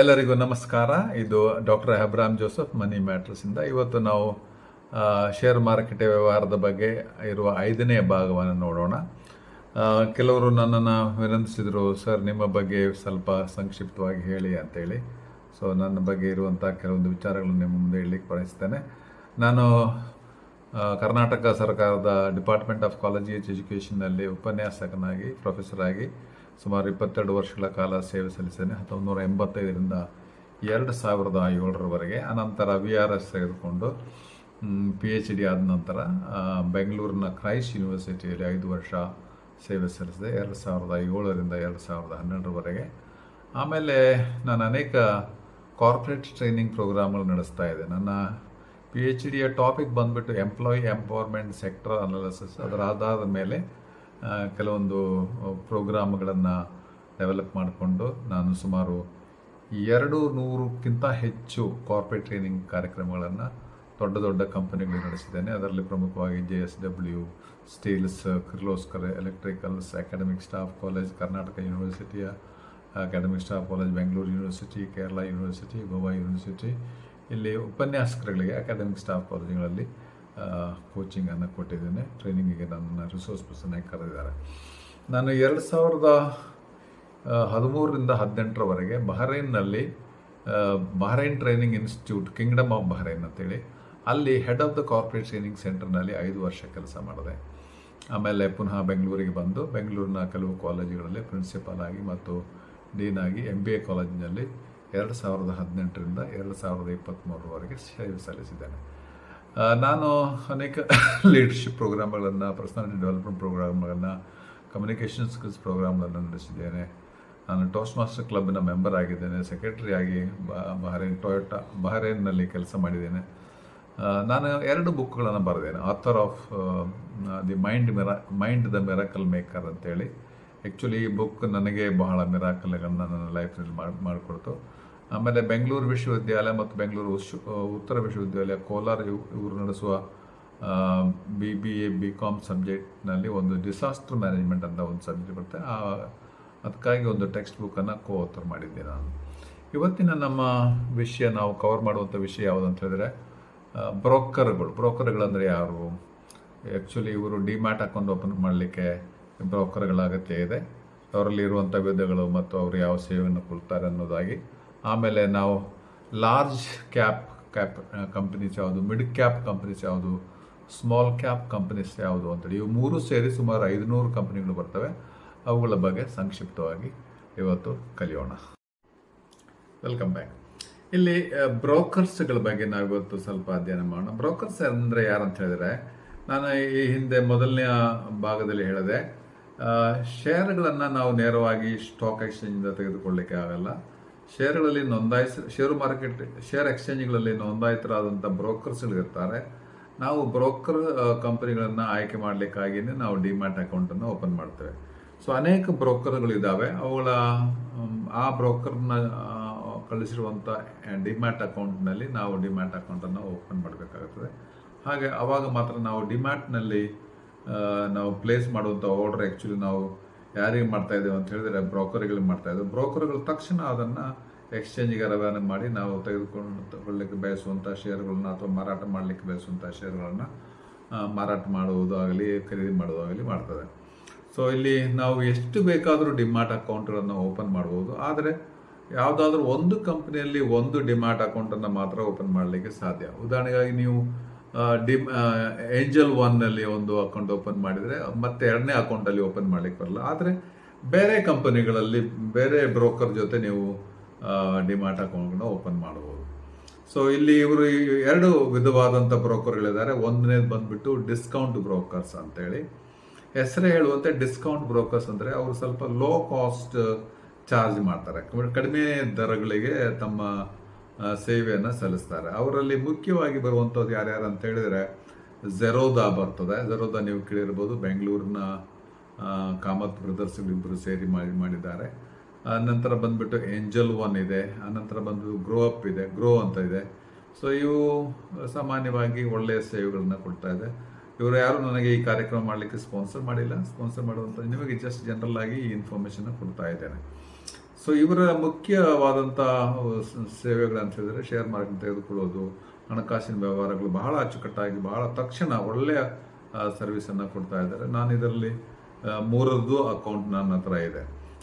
ಎಲ್ಲರಿಗೂ ನಮಸ್ಕಾರ. ಇದು ಡಾಕ್ಟರ್ ಅಬ್ರಾಮ್ ಜೋಸಫ್ ಮನಿ ಮ್ಯಾಟ್ರಸ್ ಇಂದ. ಇವತ್ತು ನಾವು ಶೇರ್ ಮಾರುಕಟ್ಟೆ ವ್ಯವಹಾರದ ಬಗ್ಗೆ ಇರುವ ಐದನೇ ಭಾಗವನ್ನು ನೋಡೋಣ. ಕೆಲವರು ನನ್ನನ್ನು ವಿನಂತಿಸಿದರು, ಸರ್, ನಿಮ್ಮ ಬಗ್ಗೆ ಸ್ವಲ್ಪ ಸಂಕ್ಷಿಪ್ತವಾಗಿ ಹೇಳಿ ಅಂತೇಳಿ. ಸೊ ನನ್ನ ಬಗ್ಗೆ ಇರುವಂಥ ಕೆಲವೊಂದು ವಿಚಾರಗಳನ್ನು ನಿಮ್ಮ ಮುಂದೆ ಹೇಳಲಿಕ್ಕೆ ಬಯಸ್ತೇನೆ. ನಾನು ಕರ್ನಾಟಕ ಸರ್ಕಾರದ ಡಿಪಾರ್ಟ್ಮೆಂಟ್ ಆಫ್ ಕಾಲೇಜ್ ಎಜುಕೇಷನ್ನಲ್ಲಿ ಉಪನ್ಯಾಸಕನಾಗಿ ಪ್ರೊಫೆಸರ್ ಆಗಿ ಸುಮಾರು ಇಪ್ಪತ್ತೆರಡು ವರ್ಷಗಳ ಕಾಲ ಸೇವೆ ಸಲ್ಲಿಸಿದ್ದೇನೆ. ಹತ್ತೊಂಬತ್ತು ನೂರ ಎಂಬತ್ತೈದರಿಂದ ಎರಡು ಸಾವಿರದ ಏಳರವರೆಗೆ. ಅನಂತರ ವಿ ಆರ್ ಎಸ್ ತೆಗೆದುಕೊಂಡು ಪಿ ಎಚ್ ಡಿ ಆದ ನಂತರ ಬೆಂಗಳೂರಿನ ಕ್ರೈಸ್ಟ್ ಯೂನಿವರ್ಸಿಟಿಯಲ್ಲಿ ಐದು ವರ್ಷ ಸೇವೆ ಸಲ್ಲಿಸಿದೆ. ಎರಡು ಸಾವಿರದ ಏಳರಿಂದ ಎರಡು ಸಾವಿರದ ಹನ್ನೆರಡರವರೆಗೆ. ಆಮೇಲೆ ನಾನು ಅನೇಕ ಕಾರ್ಪೊರೇಟ್ ಟ್ರೈನಿಂಗ್ ಪ್ರೋಗ್ರಾಮ್ಗಳು ನಡೆಸ್ತಾ ಇದೆ ನನ್ನ ಪಿ ಎಚ್ ಡಿಯ ಟಾಪಿಕ್ ಬಂದುಬಿಟ್ಟು ಎಂಪ್ಲಾಯಿ ಎಂಪವರ್ಮೆಂಟ್ ಸೆಕ್ಟರ್ ಅನಾಲಿಸಿಸ್ ಅದರ ಆಧಾರದ ಮೇಲೆ ಕೆಲವೊಂದು ಪ್ರೋಗ್ರಾಮ್ಗಳನ್ನು ಡೆವಲಪ್ ಮಾಡಿಕೊಂಡು ನಾನು ಸುಮಾರು ಎರಡು ನೂರಕ್ಕಿಂತ ಹೆಚ್ಚು ಕಾರ್ಪೊರೇಟ್ ಟ್ರೈನಿಂಗ್ ಕಾರ್ಯಕ್ರಮಗಳನ್ನು ದೊಡ್ಡ ದೊಡ್ಡ ಕಂಪನಿಗಳು ನಡೆಸಿದ್ದೇನೆ. ಅದರಲ್ಲಿ ಪ್ರಮುಖವಾಗಿ J S W steels Kirloskar electricals academic staff college Karnataka ಯೂನಿವರ್ಸಿಟಿಯ academic staff college Bengaluru university Kerala university Goa university ಇಲ್ಲಿ ಉಪನ್ಯಾಸಕರುಗಳಿಗೆ ಅಕಾಡೆಮಿಕ್ ಸ್ಟಾಫ್ ಕಾಲೇಜುಗಳಲ್ಲಿ ಕೋಚಿಂಗನ್ನು ಕೊಟ್ಟಿದ್ದೇನೆ. ಟ್ರೈನಿಂಗಿಗೆ ನನ್ನ ರಿಸೋರ್ಸ್ ಪರ್ಸನ್ ಆಗಿ ಕರೆದಿದ್ದಾರೆ. ನಾನು ಎರಡು ಸಾವಿರದ ಹದಿಮೂರರಿಂದ ಹದಿನೆಂಟರವರೆಗೆ ಬಹರೈನ್ನಲ್ಲಿ Bahrain training institute kingdom of Bahrain ಅಂತೇಳಿ, ಅಲ್ಲಿ head of the corporate training ಸೆಂಟರ್ನಲ್ಲಿ ಐದು ವರ್ಷ ಕೆಲಸ ಮಾಡಿದೆ. ಆಮೇಲೆ ಪುನಃ ಬೆಂಗಳೂರಿಗೆ ಬಂದು, ಬೆಂಗಳೂರಿನ ಕೆಲವು ಕಾಲೇಜುಗಳಲ್ಲಿ ಪ್ರಿನ್ಸಿಪಾಲ್ ಆಗಿ ಮತ್ತು ಡೀನ್ ಆಗಿ ಎಂ ಬಿ ಎ ಕಾಲೇಜಿನಲ್ಲಿ ಎರಡು ಸಾವಿರದ ಹದಿನೆಂಟರಿಂದ ಎರಡು ಸಾವಿರದ ಇಪ್ಪತ್ತ್ಮೂರರವರೆಗೆ ಸೇವೆ ಸಲ್ಲಿಸಿದ್ದೇನೆ. ನಾನು ಅನೇಕ ಲೀಡರ್ಶಿಪ್ ಪ್ರೋಗ್ರಾಮ್ಗಳನ್ನು ಪರ್ಸನಾಲಿಟಿ ಡೆವಲಪ್ಮೆಂಟ್ ಪ್ರೋಗ್ರಾಮ್ಗಳನ್ನು ಕಮ್ಯುನಿಕೇಷನ್ ಸ್ಕಿಲ್ಸ್ ಪ್ರೋಗ್ರಾಮ್ಗಳನ್ನು ನಡೆಸಿದ್ದೇನೆ. ನಾನು ಟೋಸ್ಟ್ ಮಾಸ್ಟರ್ ಕ್ಲಬ್ನ ಮೆಂಬರ್ ಆಗಿದ್ದೇನೆ ಸೆಕ್ರೆಟರಿ ಆಗಿ ಬಹರೇನ್ ಟೊಯೋಟಾ ಬಹರೇನ್ನಲ್ಲಿ ಕೆಲಸ ಮಾಡಿದ್ದೇನೆ. ನಾನು ಎರಡು ಬುಕ್ಗಳನ್ನು ಬರೆದೇನೆ. ಆಥರ್ ಆಫ್ ದಿ ಮೈಂಡ್ ಮೆರಾ ಮೈಂಡ್ ದ ಮಿರಾಕಲ್ ಮೇಕರ್ ಅಂತೇಳಿ. ಆ್ಯಕ್ಚುಲಿ ಈ ಬುಕ್ ನನಗೆ ಬಹಳ ಮಿರಾಕಲ್ಗಳನ್ನು ನನ್ನ ಲೈಫ್ನಲ್ಲಿ ಮಾಡಿ, ಮಾಡಿಕೊಡ್ತು. ಆಮೇಲೆ ಬೆಂಗಳೂರು ವಿಶ್ವವಿದ್ಯಾಲಯ ಮತ್ತು ಬೆಂಗಳೂರು ಉತ್ತರ ವಿಶ್ವವಿದ್ಯಾಲಯ, ಕೋಲಾರ ಇವ್- ಇವರು ನಡೆಸುವ B B A B com ಸಬ್ಜೆಕ್ಟ್ನಲ್ಲಿ ಒಂದು ಡಿಸಾಸ್ಟರ್ ಮ್ಯಾನೇಜ್ಮೆಂಟ್ ಅಂತ ಒಂದು ಸಬ್ಜೆಕ್ಟ್ ಬರುತ್ತೆ. ಆ, ಅದಕ್ಕಾಗಿ ಒಂದು ಟೆಕ್ಸ್ಟ್ ಬುಕ್ಕನ್ನು ಕೋ ಆಥರ್ ಮಾಡಿದ್ದೆ ನಾನು. ಇವತ್ತಿನ ನಮ್ಮ ವಿಷಯ, ನಾವು ಕವರ್ ಮಾಡುವಂಥ ವಿಷಯ ಯಾವುದು ಅಂತ ಹೇಳಿದ್ರೆ ಬ್ರೋಕರ್ಗಳು. ಬ್ರೋಕರ್ಗಳಂದರೆ ಯಾರು? ಆ್ಯಕ್ಚುಲಿ ಇವರು ಡಿಮ್ಯಾಟ್ ಅಕೌಂಟ್ ಓಪನ್ ಮಾಡಲಿಕ್ಕೆ ಬ್ರೋಕರ್ಗಳ ಅಗತ್ಯ ಇದೆ. ಅವರಲ್ಲಿ ಇರುವಂಥ ವಿಧಗಳು ಮತ್ತು ಅವರು ಯಾವ ಸೇವೆಯನ್ನು ಕೊಡ್ತಾರೆ ಅನ್ನೋದಾಗಿ ಆಮೇಲೆ ನಾವು ಲಾರ್ಜ್ ಕ್ಯಾಪ್ ಕ್ಯಾಪ್ ಕಂಪ್ನೀಸ್ ಯಾವುದು ಮಿಡ್ ಕ್ಯಾಪ್ ಕಂಪ್ನೀಸ್ ಯಾವುದು ಸ್ಮಾಲ್ ಕ್ಯಾಪ್ ಕಂಪ್ನೀಸ್ ಯಾವುದು ಅಂತೇಳಿ, ಇವು ಮೂರು ಸೇರಿ ಸುಮಾರು ಐದುನೂರು ಕಂಪ್ನಿಗಳು ಬರ್ತವೆ. ಅವುಗಳ ಬಗ್ಗೆ ಸಂಕ್ಷಿಪ್ತವಾಗಿ ಇವತ್ತು ಕಲಿಯೋಣ. ವೆಲ್ಕಮ್ ಬ್ಯಾಕ್ ಇಲ್ಲಿ ಬ್ರೋಕರ್ಸ್ಗಳ ಬಗ್ಗೆ ನಾವು ಇವತ್ತು ಸ್ವಲ್ಪ ಅಧ್ಯಯನ ಮಾಡೋಣ. ಬ್ರೋಕರ್ಸ್ ಅಂದರೆ ಯಾರಂತ ಹೇಳಿದರೆ, ನಾನು ಈ ಹಿಂದೆ ಮೊದಲನೇ ಭಾಗದಲ್ಲಿ ಹೇಳಿದೆ. ಶೇರ್ಗಳನ್ನು ನಾವು ನೇರವಾಗಿ ಸ್ಟಾಕ್ ಎಕ್ಸ್ಚೇಂಜಿಂದ ತೆಗೆದುಕೊಳ್ಳಿಕ್ಕೆ ಆಗಲ್ಲ. ಶೇರ್ಗಳಲ್ಲಿ ನೋಂದಾಯಿಸ ಷೇರು ಮಾರ್ಕೆಟ್ ಶೇರ್ ಎಕ್ಸ್ಚೇಂಜ್ಗಳಲ್ಲಿ ನೋಂದಾಯಿತರಾದಂಥ ಬ್ರೋಕರ್ಸ್ಗಳಿರ್ತಾರೆ ನಾವು ಬ್ರೋಕರ್ ಕಂಪನಿಗಳನ್ನು ಆಯ್ಕೆ ಮಾಡಲಿಕ್ಕಾಗಿಯೇ ನಾವು ಡಿಮ್ಯಾಟ್ ಅಕೌಂಟನ್ನು ಓಪನ್ ಮಾಡ್ತೇವೆ. ಸೊ ಅನೇಕ ಬ್ರೋಕರ್ಗಳಿದ್ದಾವೆ ಅವುಗಳ ಆ ಬ್ರೋಕರ್ನ ಕಳಿಸಿರುವಂಥ ಡಿಮ್ಯಾಟ್ ಅಕೌಂಟ್ನಲ್ಲಿ ನಾವು ಡಿಮ್ಯಾಟ್ ಅಕೌಂಟನ್ನು ಓಪನ್ ಮಾಡಬೇಕಾಗುತ್ತದೆ. ಹಾಗೆ ಅವಾಗ ಮಾತ್ರ ನಾವು ಡಿಮ್ಯಾಟ್ನಲ್ಲಿ ನಾವು ಪ್ಲೇಸ್ ಮಾಡುವಂಥ ಆರ್ಡರ್ ಆ್ಯಕ್ಚುಲಿ ನಾವು ಯಾರಿಗೆ ಮಾಡ್ತಾ ಇದ್ದೇವೆ ಅಂತ ಹೇಳಿದ್ರೆ ಬ್ರೋಕರ್ಗಳಿಗೆ ಮಾಡ್ತಾ ಇದ್ದೇವೆ. ಬ್ರೋಕರ್ಗಳು ತಕ್ಷಣ ಅದನ್ನು ಎಕ್ಸ್ಚೇಂಜ್ಗೆ ರವಾನೆ ಮಾಡಿ ನಾವು ತೆಗೆದುಕೊಂಡು ತಗೊಳ್ಳಿಕ್ಕೆ ಬಯಸುವಂಥ ಶೇರುಗಳನ್ನ ಅಥವಾ ಮಾರಾಟ ಮಾಡಲಿಕ್ಕೆ ಬಯಸುವಂಥ ಶೇರುಗಳನ್ನು ಮಾರಾಟ ಮಾಡುವುದು ಆಗಲಿ ಖರೀದಿ ಮಾಡುವುದಾಗಲಿ ಮಾಡ್ತದೆ. ಸೊ ಇಲ್ಲಿ ನಾವು ಎಷ್ಟು ಬೇಕಾದರೂ ಡಿಮಾರ್ಟ್ ಅಕೌಂಟ್ಗಳನ್ನು ಓಪನ್ ಮಾಡ್ಬೋದು. ಆದರೆ ಯಾವುದಾದ್ರೂ ಒಂದು ಕಂಪ್ನಿಯಲ್ಲಿ ಒಂದು ಡಿಮಾರ್ಟ್ ಅಕೌಂಟನ್ನು ಮಾತ್ರ ಓಪನ್ ಮಾಡಲಿಕ್ಕೆ ಸಾಧ್ಯ. ಉದಾಹರಣೆಗಾಗಿ ನೀವು ಡಿಮ್ ಏಂಜಲ್ ಒನ್ನಲ್ಲಿ ಒಂದು ಅಕೌಂಟ್ ಓಪನ್ ಮಾಡಿದರೆ, ಮತ್ತೆ ಎರಡನೇ ಅಕೌಂಟಲ್ಲಿ ಓಪನ್ ಮಾಡಲಿಕ್ಕೆ ಬರಲ್ಲ. ಆದರೆ ಬೇರೆ ಕಂಪನಿಗಳಲ್ಲಿ ಬೇರೆ ಬ್ರೋಕರ್ ಜೊತೆ ನೀವು ಡಿಮ್ಯಾಟ್ ಅಕೌಂಟ್ನ ಓಪನ್ ಮಾಡಬಹುದು. ಸೊ ಇಲ್ಲಿ ಇವರು ಎರಡು ವಿಧವಾದಂಥ ಬ್ರೋಕರ್ಗಳಿದ್ದಾರೆ ಒಂದನೇದು ಬಂದ್ಬಿಟ್ಟು ಡಿಸ್ಕೌಂಟ್ ಬ್ರೋಕರ್ಸ್ ಅಂತೇಳಿ. ಹೆಸರೇ ಹೇಳುವಂತೆ ಡಿಸ್ಕೌಂಟ್ ಬ್ರೋಕರ್ಸ್ ಅಂದರೆ ಅವರು ಸ್ವಲ್ಪ ಲೋ ಕಾಸ್ಟ್ ಚಾರ್ಜ್ ಮಾಡ್ತಾರೆ. ಕಡಿಮೆ- ದರಗಳಿಗೆ ತಮ್ಮ ಸೇವೆಯನ್ನು ಸಲ್ಲಿಸ್ತಾರೆ. ಅವರಲ್ಲಿ ಮುಖ್ಯವಾಗಿ ಬರುವಂಥದ್ದು ಯಾರ್ಯಾರು ಅಂತ ಹೇಳಿದರೆ ಝೆರೋದಾ ಬರ್ತದೆ. ಝೆರೋದಾ ನೀವು ಕೇಳಿರ್ಬೋದು, ಬೆಂಗಳೂರಿನ ಕಾಮತ್ ಬ್ರದರ್ಸ್ ಸೇರಿ ಮಾಡಿ ಮಾಡಿದ್ದಾರೆ. ನಂತರ ಬಂದ್ಬಿಟ್ಟು ಏಂಜಲ್ ಒನ್ ಇದೆ. ಆನಂತರ ಬಂದು ಗ್ರೋ ಅಪ್ ಇದೆ. ಗ್ರೋ ಅಂತ ಇದೆ. ಸೊ ಇವು ಸಾಮಾನ್ಯವಾಗಿ ಒಳ್ಳೆಯ ಸೇವೆಗಳನ್ನ ಕೊಡ್ತಾ ಇದೆ. ಇವರು ಯಾರು ನನಗೆ ಈ ಕಾರ್ಯಕ್ರಮ ಮಾಡಲಿಕ್ಕೆ ಸ್ಪಾನ್ಸರ್ ಮಾಡಿಲ್ಲ. ಸ್ಪಾನ್ಸರ್ ಮಾಡುವಂಥ ನಿಮಗೆ ಜಸ್ಟ್ ಜನರಲ್ ಆಗಿ ಈ ಇನ್ಫಾರ್ಮೇಷನ್ನ ಕೊಡ್ತಾ ಇದ್ದೇನೆ. ಸೊ ಇವರ ಮುಖ್ಯವಾದಂಥ ಸೇವೆಗಳಂತ ಹೇಳಿದ್ರೆ ಶೇರ್ ಮಾರ್ಕೆಟ್ ತೆಗೆದುಕೊಳ್ಳೋದು, ಹಣಕಾಸಿನ ವ್ಯವಹಾರಗಳು ಬಹಳ ಅಚ್ಚುಕಟ್ಟಾಗಿ, ಬಹಳ ತಕ್ಷಣ ಒಳ್ಳೆಯ ಸರ್ವಿಸನ್ನು ಕೊಡ್ತಾ ಇದ್ದಾರೆ. ನಾನು ಇದರಲ್ಲಿ ಮೂರದ್ದು ಅಕೌಂಟ್ ನನ್ನ ಹತ್ರ ಇದೆ.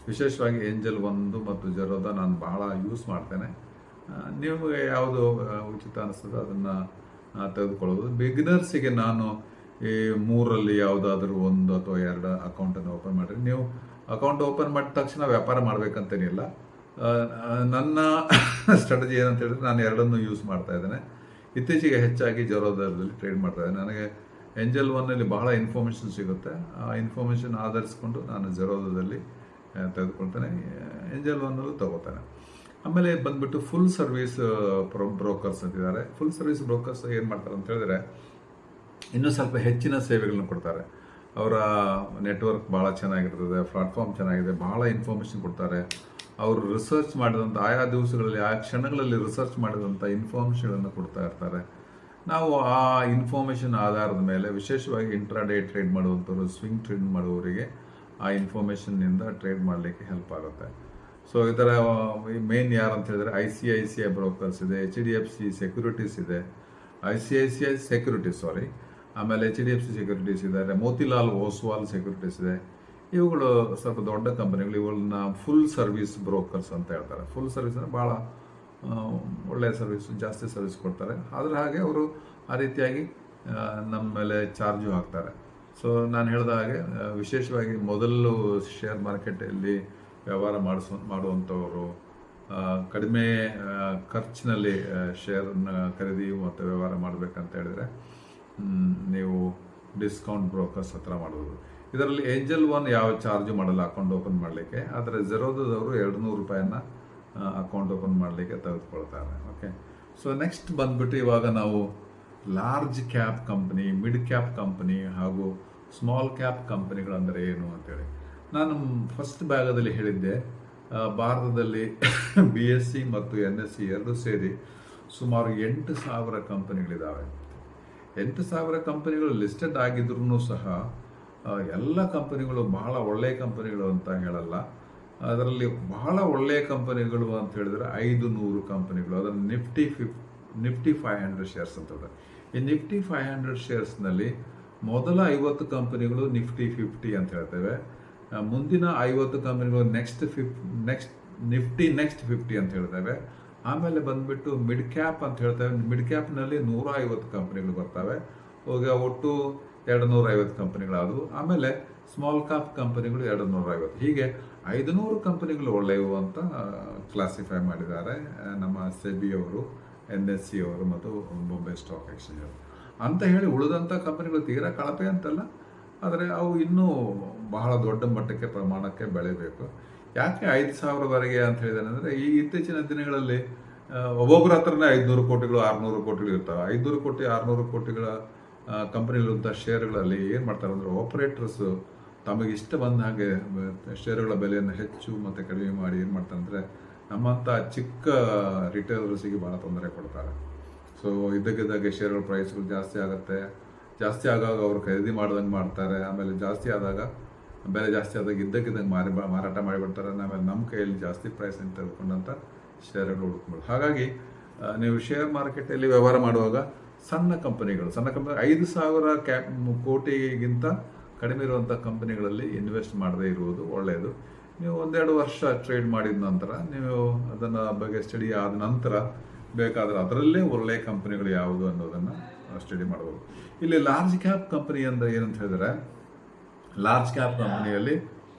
ವಿಶೇಷವಾಗಿ ಏಂಜಲ್ ಒಂದು ಮತ್ತು ಜರೋದ ನಾನು ಬಹಳ ಯೂಸ್ ಮಾಡ್ತೇನೆ. ನಿಮಗೆ ಯಾವುದು ಉಚಿತ ಅನಿಸ್ತದೆ ಅದನ್ನು ತೆಗೆದುಕೊಳ್ಳೋದು. ಬಿಗಿನರ್ಸಿಗೆ ನಾನು ಈ ಮೂರಲ್ಲಿ ಯಾವುದಾದ್ರೂ ಒಂದು ಅಥವಾ ಎರಡು ಅಕೌಂಟನ್ನು ಓಪನ್ ಮಾಡಿರಿ, ನೀವು ಅಕೌಂಟ್ ಓಪನ್ ಮಾಡಿದ ತಕ್ಷಣ ವ್ಯಾಪಾರ ಮಾಡಬೇಕಂತೇನಿಲ್ಲ. ನನ್ನ ಸ್ಟ್ರಾಟಜಿ ಏನಂತ ಹೇಳಿದ್ರೆ ನಾನು ಎರಡನ್ನೂ ಯೂಸ್ ಮಾಡ್ತಾ ಇದ್ದೇನೆ. ಇತ್ತೀಚೆಗೆ ಹೆಚ್ಚಾಗಿ ಜರೋದಲ್ಲಿ ಟ್ರೇಡ್ ಮಾಡ್ತಾ ಇದ್ದೇನೆ. ನನಗೆ ಎಂಜಲ್ ಒನ್ನಲ್ಲಿ ಬಹಳ ಇನ್ಫಾರ್ಮೇಷನ್ ಸಿಗುತ್ತೆ. ಆ ಇನ್ಫಾರ್ಮೇಷನ್ ಆಧರಿಸಿಕೊಂಡು ನಾನು ಜರೋದದಲ್ಲಿ ತೆಗೆದುಕೊಳ್ತೇನೆ. ಎಂಜಲ್ ಒನ್ನಲ್ಲೂ ತಗೋತಾನೆ. ಆಮೇಲೆ ಬಂದ್ಬಿಟ್ಟು ಫುಲ್ ಸರ್ವಿಸ್ ಬ್ರೋಕರ್ಸ್ ಅಂತಿದ್ದಾರೆ ಫುಲ್ ಸರ್ವಿಸ್ ಬ್ರೋಕರ್ಸ್ ಏನು ಮಾಡ್ತಾರೆ ಅಂತ ಹೇಳಿದ್ರೆ, ಇನ್ನೂ ಸ್ವಲ್ಪ ಹೆಚ್ಚಿನ ಸೇವೆಗಳನ್ನು ಕೊಡ್ತಾರೆ. ಅವರ ನೆಟ್ವರ್ಕ್ ಭಾಳ ಚೆನ್ನಾಗಿರ್ತದೆ ಪ್ಲಾಟ್ಫಾರ್ಮ್ ಚೆನ್ನಾಗಿದೆ, ಭಾಳ ಇನ್ಫಾರ್ಮೇಷನ್ ಕೊಡ್ತಾರೆ. ಅವರು ರಿಸರ್ಚ್ ಮಾಡಿದಂಥ ಆಯಾ ದಿವಸಗಳಲ್ಲಿ ಆ ಕ್ಷಣಗಳಲ್ಲಿ ರಿಸರ್ಚ್ ಮಾಡಿದಂಥ ಇನ್ಫಾರ್ಮೇಷನನ್ನು ಕೊಡ್ತಾ ಇರ್ತಾರೆ. ನಾವು ಆ ಇನ್ಫಾರ್ಮೇಷನ್ ಆಧಾರದ ಮೇಲೆ ವಿಶೇಷವಾಗಿ ಇಂಟ್ರಾಡೇ ಟ್ರೇಡ್ ಮಾಡುವಂಥವ್ರು ಸ್ವಿಂಗ್ ಟ್ರೇಡ್ ಮಾಡುವವರಿಗೆ ಆ ಇನ್ಫಾರ್ಮೇಷನ್ನಿಂದ ಟ್ರೇಡ್ ಮಾಡಲಿಕ್ಕೆ ಹೆಲ್ಪ್ ಆಗುತ್ತೆ. ಸೊ ಇದರ ಮೇನ್ ಯಾರು ಅಂತ ಹೇಳಿದ್ರೆ I C I C I brokers ಇದೆ H D F C securities ಇದೆ I C I C I securities sorry ಆಮೇಲೆ H D F C securities ಇದ್ದಾರೆ ಮೋತಿಲಾಲ್ ಓಸ್ವಾಲ್ ಸೆಕ್ಯೂರಿಟೀಸ್ ಇದೆ. ಇವುಗಳು ಸ್ವಲ್ಪ ದೊಡ್ಡ ಕಂಪನಿಗಳು ಇವುಗಳನ್ನ ಫುಲ್ ಸರ್ವಿಸ್ ಬ್ರೋಕರ್ಸ್ ಅಂತ ಹೇಳ್ತಾರೆ. ಫುಲ್ ಸರ್ವಿಸ್ ಅಂದರೆ ಭಾಳ ಒಳ್ಳೆಯ ಸರ್ವಿಸ್ ಜಾಸ್ತಿ ಸರ್ವಿಸ್ ಕೊಡ್ತಾರೆ. ಅದರ ಹಾಗೆ ಅವರು ಆ ರೀತಿಯಾಗಿ ನಮ್ಮ ಮೇಲೆ ಚಾರ್ಜು ಹಾಕ್ತಾರೆ. ಸೊ ನಾನು ಹೇಳಿದ ಹಾಗೆ ವಿಶೇಷವಾಗಿ ಮೊದಲು ಶೇರ್ ಮಾರ್ಕೆಟಲ್ಲಿ ವ್ಯವಹಾರ ಮಾಡಿಸೋ, ಮಾಡುವಂಥವರು ಕಡಿಮೆ ಖರ್ಚಿನಲ್ಲಿ ಶೇರನ್ನು ಖರೀದಿ ಮತ್ತು ವ್ಯವಹಾರ ಮಾಡಬೇಕಂತ ಹೇಳಿದ್ರೆ ನೀವು ಡಿಸ್ಕೌಂಟ್ ಬ್ರೋಕರ್ಸ್ ಹತ್ರ ಮಾಡ್ಬೋದು ಇದರಲ್ಲಿ ಏಂಜಲ್ ಒನ್ ಯಾವ ಚಾರ್ಜ್ ಮಾಡಲ್ಲ ಅಕೌಂಟ್ ಓಪನ್ ಮಾಡಲಿಕ್ಕೆ. ಆದರೆ ಜೆರೋದವರು ಎರಡು ನೂರು ರೂಪಾಯಿನ ಅಕೌಂಟ್ ಓಪನ್ ಮಾಡಲಿಕ್ಕೆ ತೆಗೆದುಕೊಳ್ತಾರೆ. ಓಕೆ ಸೊ ನೆಕ್ಸ್ಟ್ ಬಂದ್ಬಿಟ್ಟು ಇವಾಗ ನಾವು large cap company mid cap company ಹಾಗೂ ಸ್ಮಾಲ್ ಕ್ಯಾಪ್ ಕಂಪನಿಗಳಂದರೆ ಏನು ಅಂತೇಳಿ. ನಾನು ಫಸ್ಟ್ ಭಾಗದಲ್ಲಿ ಹೇಳಿದ್ದೆ ಭಾರತದಲ್ಲಿ ಬಿ ಎಸ್ ಸಿ ಮತ್ತು ಎನ್ ಎಸ್ ಸಿ ಎರಡು ಸೇರಿ ಸುಮಾರು ಎಂಟು ಸಾವಿರ ಕಂಪನಿಗಳಿದ್ದಾವೆ ಎಂಟು ಸಾವಿರ ಕಂಪನಿಗಳು ಲಿಸ್ಟೆಡ್ ಆಗಿದ್ರೂ ಸಹ ಎಲ್ಲ ಕಂಪನಿಗಳು ಬಹಳ ಒಳ್ಳೆಯ ಕಂಪನಿಗಳು ಅಂತ ಹೇಳಲ್ಲ. ಅದರಲ್ಲಿ ಬಹಳ ಒಳ್ಳೆಯ ಕಂಪನಿಗಳು ಅಂತ ಹೇಳಿದ್ರೆ ಐದು ನೂರು ಕಂಪನಿಗಳು. ಅದನ್ನು Nifty ಫಿಫ್, Nifty five hundred shares ಅಂತ ಹೇಳಿದ್ರೆ ಈ ನಿಫ್ಟಿ ಫೈವ್ ಹಂಡ್ರೆಡ್ ಶೇರ್ಸ್ನಲ್ಲಿ ಮೊದಲ ಐವತ್ತು ಕಂಪನಿಗಳು ನಿಫ್ಟಿ ಫಿಫ್ಟಿ ಅಂತ ಹೇಳ್ತೇವೆ. ಮುಂದಿನ ಐವತ್ತು ಕಂಪನಿಗಳು next ಫಿಫ್, next Nifty next fifty ಅಂತ ಹೇಳ್ತೇವೆ. ಆಮೇಲೆ ಬಂದ್ಬಿಟ್ಟು ಮಿಡ್ ಕ್ಯಾಪ್ ಅಂತ ಹೇಳ್ತೇವೆ ಮಿಡ್ ಕ್ಯಾಪ್ನಲ್ಲಿ ನೂರ ಐವತ್ತು ಕಂಪನಿಗಳು ಬರ್ತವೆ. ಹೋಗಿ ಒಟ್ಟು ಎರಡು ನೂರ ಐವತ್ತು ಕಂಪನಿಗಳಾದವು. ಆಮೇಲೆ ಸ್ಮಾಲ್ ಕ್ಯಾಪ್ ಕಂಪನಿಗಳು ಎರಡು ನೂರ ಐವತ್ತು ಹೀಗೆ ಐದುನೂರು ಕಂಪನಿಗಳು ಒಳ್ಳೆಯವು ಅಂತ ಕ್ಲಾಸಿಫೈ ಮಾಡಿದ್ದಾರೆ. ನಮ್ಮ ನಮ್ಮ ಸೆಬಿ ಅವರು ಎನ್ ಎಸ್ ಸಿ ಅವರು ಮತ್ತು ಬಾಂಬೆ ಸ್ಟಾಕ್ ಎಕ್ಸ್ಚೇಂಜ್ ಅವರು. ಅಂತ ಹೇಳಿ ಉಳಿದಂಥ ಕಂಪನಿಗಳು ತೀರಾ ಕಳಪೆ ಅಂತಲ್ಲ. ಆದರೆ ಅವು ಇನ್ನೂ ಬಹಳ ದೊಡ್ಡ ಮಟ್ಟಕ್ಕೆ, ಪ್ರಮಾಣಕ್ಕೆ ಬೆಳೆಯಬೇಕು ಯಾಕೆ ಐದು ಸಾವಿರವರೆಗೆ ಅಂತ ಹೇಳಿದಾನೆ ಅಂದರೆ ಈ ಇತ್ತೀಚಿನ ದಿನಗಳಲ್ಲಿ ಒಬ್ಬೊಬ್ಬರ ಹತ್ರನೇ ಐದುನೂರು ಕೋಟಿಗಳು, ಆರುನೂರು ಕೋಟಿಗಳು ಇರ್ತವೆ. ಐದುನೂರು ಕೋಟಿ, ಆರುನೂರು ಕೋಟಿಗಳ ಕಂಪನಿಲಿರುವಂಥ ಶೇರ್ಗಳಲ್ಲಿ ಏನು ಮಾಡ್ತಾರೆ ಅಂದರೆ ಆಪರೇಟರ್ಸ್ ತಮಗೆ ಇಷ್ಟ ಬಂದ ಹಾಗೆ ಶೇರುಗಳ ಬೆಲೆಯನ್ನು ಹೆಚ್ಚು ಮತ್ತು ಕಡಿಮೆ ಮಾಡಿ ಏನು ಮಾಡ್ತಾರೆ ಅಂದರೆ ನಮ್ಮಂಥ ಚಿಕ್ಕ ರಿಟೇಲರ್ಸಿಗೆ ಭಾಳ ತೊಂದರೆ ಕೊಡ್ತಾರೆ. ಸೊ ಇದ್ದಕ್ಕಿದ್ದಾಗೆ ಶೇರುಗಳ ಪ್ರೈಸ್ಗಳು ಜಾಸ್ತಿ ಆಗುತ್ತೆ. ಜಾಸ್ತಿ ಆಗಾಗ ಅವರು ಖರೀದಿ ಮಾಡ್ದಂಗೆ ಮಾಡ್ತಾರೆ. ಆಮೇಲೆ ಜಾಸ್ತಿ ಆದಾಗ ಬೆಲೆ ಜಾಸ್ತಿ ಆದಾಗ ಇದ್ದಕ್ಕಿದ್ದಂಗೆ ಮಾರಿ ಮಾರಾಟ ಮಾಡಿಬಿಡ್ತಾರೆ ಆಮೇಲೆ ನಮ್ಮ ಕೈಯಲ್ಲಿ ಜಾಸ್ತಿ ಪ್ರೈಸ್ ಅಂತ ತೆಗೆದುಕೊಂಡಂಥ ಶೇರ್ಗಳು ಹುಡುಕ್ಬೋದು. ಹಾಗಾಗಿ ನೀವು ಶೇರ್ ಮಾರ್ಕೆಟಲ್ಲಿ ವ್ಯವಹಾರ ಮಾಡುವಾಗ ಸಣ್ಣ ಕಂಪನಿಗಳು ಸಣ್ಣ ಕಂಪನಿ ಐದು ಸಾವಿರ ಕ್ಯಾಪ್ ಕೋಟಿಗಿಂತ ಕಡಿಮೆ ಇರುವಂಥ ಕಂಪನಿಗಳಲ್ಲಿ ಇನ್ವೆಸ್ಟ್ ಮಾಡದೇ ಇರುವುದು ಒಳ್ಳೆಯದು. ನೀವು ಒಂದೆರಡು ವರ್ಷ ಟ್ರೇಡ್ ಮಾಡಿದ ನಂತರ, ನೀವು ಅದನ್ನು ಬಗ್ಗೆ ಸ್ಟಡಿ ಆದ ನಂತರ ಬೇಕಾದರೆ ಅದರಲ್ಲೇ ಒಳ್ಳೆಯ ಕಂಪನಿಗಳು ಯಾವುದು ಅನ್ನೋದನ್ನು ಸ್ಟಡಿ ಮಾಡ್ಬೋದು. ಇಲ್ಲಿ ಲಾರ್ಜ್ ಕ್ಯಾಪ್ ಕಂಪನಿ ಅಂದರೆ ಏನಂತ ಹೇಳಿದ್ರೆ ಲಾರ್ಜ್ ಕ್ಯಾಪ್ ಕಂಪನಿಯಲ್ಲಿ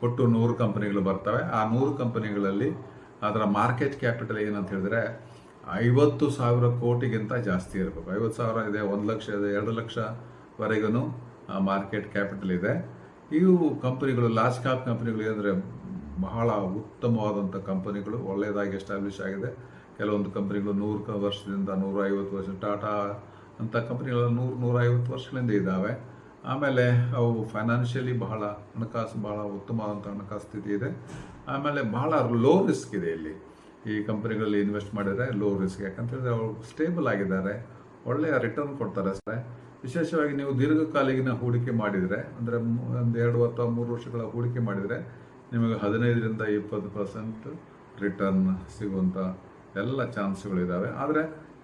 ಒಟ್ಟು ನೂರು ಕಂಪನಿಗಳು ಬರ್ತವೆ. ಆ ನೂರು ಕಂಪನಿಗಳಲ್ಲಿ ಅದರ ಮಾರ್ಕೆಟ್ ಕ್ಯಾಪಿಟಲ್ ಏನಂತ ಹೇಳಿದ್ರೆ ಐವತ್ತು ಸಾವಿರ ಕೋಟಿಗಿಂತ ಜಾಸ್ತಿ ಇರಬೇಕು. ಐವತ್ತು ಸಾವಿರ ಇದೆ ಒಂದು ಲಕ್ಷ ಇದೆ ಎರಡು ಲಕ್ಷವರೆಗೂ ಮಾರ್ಕೆಟ್ ಕ್ಯಾಪಿಟಲ್ ಇದೆ. ಇವು ಕಂಪನಿಗಳು ಲಾರ್ಜ್ ಕ್ಯಾಪ್ ಕಂಪನಿಗಳು ಏನಂದರೆ ಬಹಳ ಉತ್ತಮವಾದಂಥ ಕಂಪನಿಗಳು ಒಳ್ಳೆಯದಾಗಿ ಎಸ್ಟಾಬ್ಲಿಷ್ ಆಗಿದೆ. ಕೆಲವೊಂದು ಕಂಪನಿಗಳು ನೂರು ವರ್ಷದಿಂದ ನೂರ ಐವತ್ತು ವರ್ಷ ಟಾಟಾ ಅಂಥ ಕಂಪನಿಗಳು ನೂರು ನೂರೈವತ್ತು ವರ್ಷಗಳಿಂದ ಇದ್ದಾವೆ. ಆಮೇಲೆ ಅವು ಫೈನಾನ್ಷಿಯಲಿ ಬಹಳ ಹಣಕಾಸು ಬಹಳ ಉತ್ತಮವಾದಂಥ ಹಣಕಾಸು ಸ್ಥಿತಿ ಇದೆ. ಆಮೇಲೆ ಬಹಳ ಲೋ ರಿಸ್ಕ್ ಇದೆ ಇಲ್ಲಿ. ಈ ಕಂಪ್ನಿಗಳಲ್ಲಿ ಇನ್ವೆಸ್ಟ್ ಮಾಡಿದರೆ ಲೋ ರಿಸ್ಕ್ ಯಾಕಂತೇಳಿದ್ರೆ ಅವರು ಸ್ಟೇಬಲ್ ಆಗಿದ್ದಾರೆ. ಒಳ್ಳೆಯ ರಿಟರ್ನ್ ಕೊಡ್ತಾರೆ ಸರ್ ವಿಶೇಷವಾಗಿ ನೀವು ದೀರ್ಘಕಾಲಿಗಿನ ಹೂಡಿಕೆ ಮಾಡಿದರೆ, ಅಂದರೆ ಒಂದು ಎರಡು ಅಥವಾ ಮೂರು ವರ್ಷಗಳ ಹೂಡಿಕೆ ಮಾಡಿದರೆ ನಿಮಗೆ ಹದಿನೈದರಿಂದ ಇಪ್ಪತ್ತು ಪರ್ಸೆಂಟ್ ರಿಟರ್ನ್ ಸಿಗುವಂಥ ಎಲ್ಲ ಚಾನ್ಸ್ಗಳಿದ್ದಾವೆ ಆದರೆ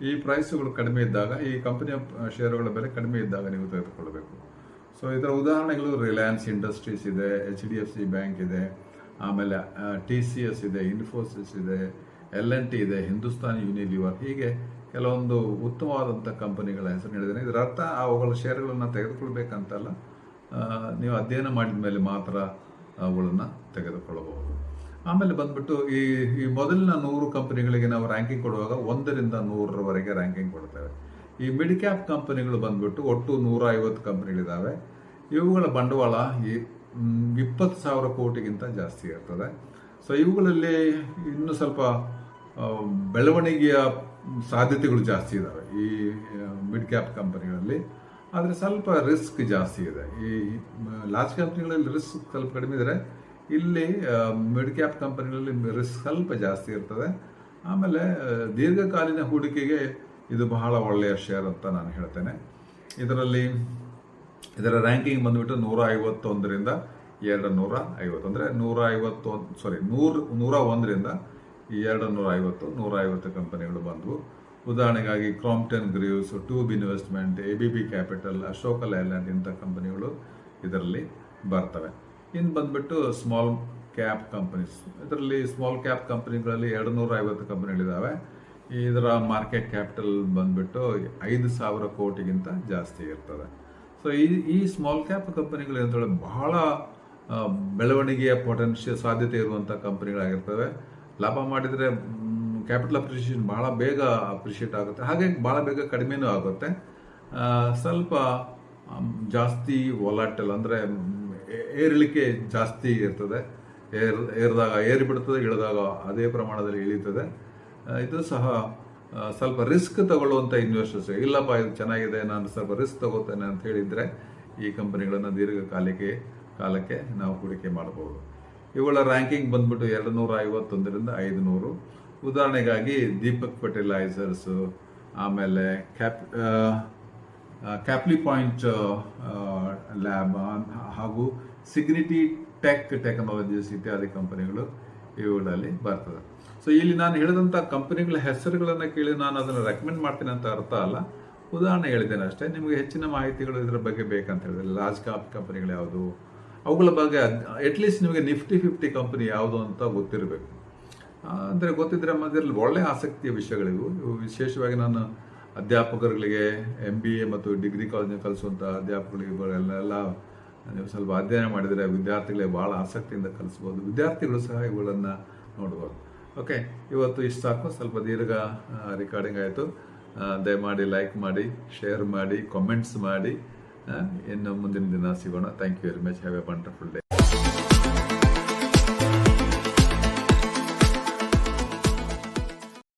ಈ ಪ್ರೈಸ್ಗಳು ಕಡಿಮೆ ಇದ್ದಾಗ, ಈ ಕಂಪನಿಯ ಶೇರುಗಳ ಬೆಲೆ ಕಡಿಮೆ ಇದ್ದಾಗ ನೀವು ತೆಗೆದುಕೊಳ್ಬೇಕು ಸೊ ಇದರ ಉದಾಹರಣೆಗಳು ರಿಲಯನ್ಸ್ ಇಂಡಸ್ಟ್ರೀಸ್ ಇದೆ H D F C bank ಇದೆ, ಆಮೇಲೆ ಟಿ ಸಿ ಎಸ್ ಇದೆ ಇನ್ಫೋಸಿಸ್ ಇದೆ ಎಲ್ ಎನ್ ಟಿ ಇದೆ ಹಿಂದೂಸ್ತಾನ್ ಯೂನಿಲಿವರ್ ಹೀಗೆ ಕೆಲವೊಂದು ಉತ್ತಮವಾದಂಥ ಕಂಪನಿಗಳ ಹೆಸರು ಹೇಳಿದ್ದೇನೆ ಇದರ ಅರ್ಥ, ಅವುಗಳ ಶೇರ್ಗಳನ್ನು ತೆಗೆದುಕೊಳ್ಬೇಕಂತಲ್ಲ ನೀವು ಅಧ್ಯಯನ ಮಾಡಿದ ಮೇಲೆ ಮಾತ್ರ ಅವುಗಳನ್ನು ತೆಗೆದುಕೊಳ್ಳಬಹುದು. ಆಮೇಲೆ ಬಂದ್ಬಿಟ್ಟು, ಈ ಈ ಮೊದಲಿನ ನೂರು ಕಂಪನಿಗಳಿಗೆ ನಾವು ರ್ಯಾಂಕಿಂಗ್ ಕೊಡುವಾಗ ಒಂದರಿಂದ ನೂರರವರೆಗೆ ರ್ಯಾಂಕಿಂಗ್ ಕೊಡ್ತೇವೆ. ಈ ಮಿಡ್ ಕ್ಯಾಪ್ ಕಂಪನಿಗಳು ಬಂದ್ಬಿಟ್ಟು ಒಟ್ಟು ನೂರ ಐವತ್ತು ಕಂಪನಿಗಳಿದ್ದಾವೆ ಇವುಗಳ ಬಂಡವಾಳ ಇಪ್ಪತ್ತು ಸಾವಿರ ಕೋಟಿಗಿಂತ ಜಾಸ್ತಿ ಇರ್ತದೆ. ಸೊ ಇವುಗಳಲ್ಲಿ ಇನ್ನೂ ಸ್ವಲ್ಪ ಬೆಳವಣಿಗೆಯ ಸಾಧ್ಯತೆಗಳು ಜಾಸ್ತಿ ಇದ್ದಾವೆ ಈ ಮಿಡ್ ಕ್ಯಾಪ್ ಕಂಪನಿಗಳಲ್ಲಿ. ಆದರೆ ಸ್ವಲ್ಪ ರಿಸ್ಕ್ ಜಾಸ್ತಿ ಇದೆ. ಈ ಲಾರ್ಜ್ ಕಂಪ್ನಿಗಳಲ್ಲಿ ರಿಸ್ಕ್ ಸ್ವಲ್ಪ ಕಡಿಮೆ ಇದ್ರೆ ಇಲ್ಲಿ ಮಿಡ್ ಕ್ಯಾಪ್ ಕಂಪನಿಗಳಲ್ಲಿ ರಿಸ್ಕ್ ಸ್ವಲ್ಪ ಜಾಸ್ತಿ ಇರ್ತದೆ. ಆಮೇಲೆ ದೀರ್ಘಕಾಲೀನ ಹೂಡಿಕೆಗೆ ಇದು ಬಹಳ ಒಳ್ಳೆಯ ಶೇರ್ ಅಂತ ನಾನು ಹೇಳ್ತೇನೆ. ಇದರಲ್ಲಿ ಇದರ ರ್ಯಾಂಕಿಂಗ್ ಬಂದ್ಬಿಟ್ಟು ನೂರ ಐವತ್ತೊಂದರಿಂದ ಎರಡು ನೂರ ಐವತ್ತು, ಅಂದರೆ ನೂರ ಐವತ್ತೊಂದು ಸಾರಿ ನೂರು, ನೂರ ಒಂದರಿಂದ ಎರಡು ನೂರ ಐವತ್ತು ನೂರ ಐವತ್ತು ಕಂಪನಿಗಳು ಬಂದವು. ಉದಾಹರಣೆಗಾಗಿ Crompton Greaves tube investment A B B capital Ashok Leyland ಇಂಥ ಕಂಪನಿಗಳು ಇದರಲ್ಲಿ ಬರ್ತವೆ. ಇನ್ನು ಬಂದ್ಬಿಟ್ಟು ಸ್ಮಾಲ್ ಕ್ಯಾಪ್ ಕಂಪನೀಸ್ ಇದರಲ್ಲಿ ಸ್ಮಾಲ್ ಕ್ಯಾಪ್ ಕಂಪನಿಗಳಲ್ಲಿ ಎರಡು ನೂರ ಐವತ್ತು ಕಂಪನಿಗಳಿದ್ದಾವೆ ಇದರ ಮಾರ್ಕೆಟ್ ಕ್ಯಾಪಿಟಲ್ ಬಂದ್ಬಿಟ್ಟು ಐದು ಸಾವಿರ ಕೋಟಿಗಿಂತ ಜಾಸ್ತಿ ಇರ್ತದೆ. ಸೊ ಈ ಈ ಸ್ಮಾಲ್ ಕ್ಯಾಪ್ ಕಂಪನಿಗಳು ಅಂತೇಳಿ ಬಹಳ ಬೆಳವಣಿಗೆಯ ಪೊಟೆನ್ಷಿಯಲ್ ಸಾಧ್ಯತೆ ಇರುವಂಥ ಕಂಪನಿಗಳಾಗಿರ್ತವೆ ಲಾಭ ಮಾಡಿದರೆ ಕ್ಯಾಪಿಟಲ್ ಅಪ್ರಿಷಿಯೇಷನ್ ಭಾಳ ಬೇಗ ಅಪ್ರಿಷಿಯೇಟ್ ಆಗುತ್ತೆ. ಹಾಗೆ ಭಾಳ ಬೇಗ ಕಡಿಮೆನೂ ಆಗುತ್ತೆ. ಸ್ವಲ್ಪ ಜಾಸ್ತಿ ಒಲಾಟಲ್ ಅಂದರೆ ಏರಿಳಿಕೆ ಜಾಸ್ತಿ ಇರ್ತದೆ. ಏರ್, ಏರಿದಾಗ ಏರಿ ಬಿಡ್ತದೆ ಇಳಿದಾಗ ಅದೇ ಪ್ರಮಾಣದಲ್ಲಿ ಇಳಿತದೆ. ಇದು ಸಹ ಸ್ವಲ್ಪ ರಿಸ್ಕ್ ತಗೊಳ್ಳುವಂಥ ಇನ್ವೆಸ್ಟರ್ಸ್ ಇಲ್ಲಪ್ಪ ಇದು ಚೆನ್ನಾಗಿದೆ, ನಾನು ಸ್ವಲ್ಪ ರಿಸ್ಕ್ ತಗೋತೇನೆ ಅಂತ ಹೇಳಿದರೆ ಈ ಕಂಪನಿಗಳನ್ನು ದೀರ್ಘಕಾಲಕ್ಕೆ ಕಾಲಕ್ಕೆ ನಾವು ಹೂಡಿಕೆ ಮಾಡಬಹುದು. ಇವುಗಳ ರ್ಯಾಂಕಿಂಗ್ ಬಂದ್ಬಿಟ್ಟು ಎರಡು ನೂರ ಐವತ್ತೊಂದರಿಂದ ಐದು ನೂರು ಉದಾಹರಣೆಗಾಗಿ ದೀಪಕ್ ಫರ್ಟಿಲೈಸರ್ಸು ಆಮೇಲೆ ಕ್ಯಾಪ್ ಕ್ಯಾಪ್ಲಿ ಪಾಯಿಂಟ್ ಲ್ಯಾಬ್ ಹಾಗೂ ಸಿಗ್ನಿಟಿ ಟೆಕ್ ಟೆಕ್ನಾಲಜೀಸ್ ಇತ್ಯಾದಿ ಕಂಪನಿಗಳು ಇವುಗಳಲ್ಲಿ ಬರ್ತದೆ. ಸೊ ಇಲ್ಲಿ ನಾನು ಹೇಳಿದಂಥ ಕಂಪನಿಗಳ ಹೆಸರುಗಳನ್ನು ಕೇಳಿ ನಾನು ಅದನ್ನು ರೆಕಮೆಂಡ್ ಮಾಡ್ತೀನಿ ಅಂತ ಅರ್ಥ ಅಲ್ಲ. ಉದಾಹರಣೆ ಹೇಳಿದ್ದೇನೆ ಅಷ್ಟೇ. ನಿಮಗೆ ಹೆಚ್ಚಿನ ಮಾಹಿತಿಗಳು ಇದರ ಬಗ್ಗೆ ಬೇಕಂತ ಹೇಳಿದ್ರೆ ಲಾರ್ಜ್ ಕ್ಯಾಪ್ ಕಂಪನಿಗಳು ಯಾವುದು? ಅವುಗಳ ಬಗ್ಗೆ ಅಟ್ಲೀಸ್ಟ್ ನಿಮಗೆ ನಿಫ್ಟಿ ಫಿಫ್ಟಿ ಕಂಪನಿ ಯಾವುದು ಅಂತ ಗೊತ್ತಿರಬೇಕು. ಅಂದರೆ ಗೊತ್ತಿದ್ದರೆ ಮಧ್ಯದಲ್ಲಿ ಒಳ್ಳೆ ಆಸಕ್ತಿಯ ವಿಷಯಗಳಿವು. ಇವು ವಿಶೇಷವಾಗಿ ನಾನು ಅಧ್ಯಾಪಕರುಗಳಿಗೆ ಎಂ ಬಿ ಎ ಮತ್ತು ಡಿಗ್ರಿ ಕಾಲೇಜಿನ ಕಲಿಸುವಂಥ ಅಧ್ಯಾಪಕರುಗಳೆಲ್ಲ ನೀವು ಸ್ವಲ್ಪ ಅಧ್ಯಯನ ಮಾಡಿದರೆ ವಿದ್ಯಾರ್ಥಿಗಳೇ ಭಾಳ ಆಸಕ್ತಿಯಿಂದ ಕಲಿಸ್ಬೋದು. ವಿದ್ಯಾರ್ಥಿಗಳು ಸಹ ಇವುಗಳನ್ನು ನೋಡ್ಬೋದು. ಓಕೆ ಇವತ್ತು ಇಷ್ಟು ಸಾಕು. ಸ್ವಲ್ಪ ದೀರ್ಘ ರೆಕಾರ್ಡಿಂಗ್ ಆಯಿತು. ದಯಮಾಡಿ ಲೈಕ್ ಮಾಡಿ ಶೇರ್ ಮಾಡಿ ಕಾಮೆಂಟ್ಸ್ ಮಾಡಿ. ಇನ್ನು ಮುಂದಿನ ದಿನ ಸಿಗೋಣ. Thank you very much have a wonderful day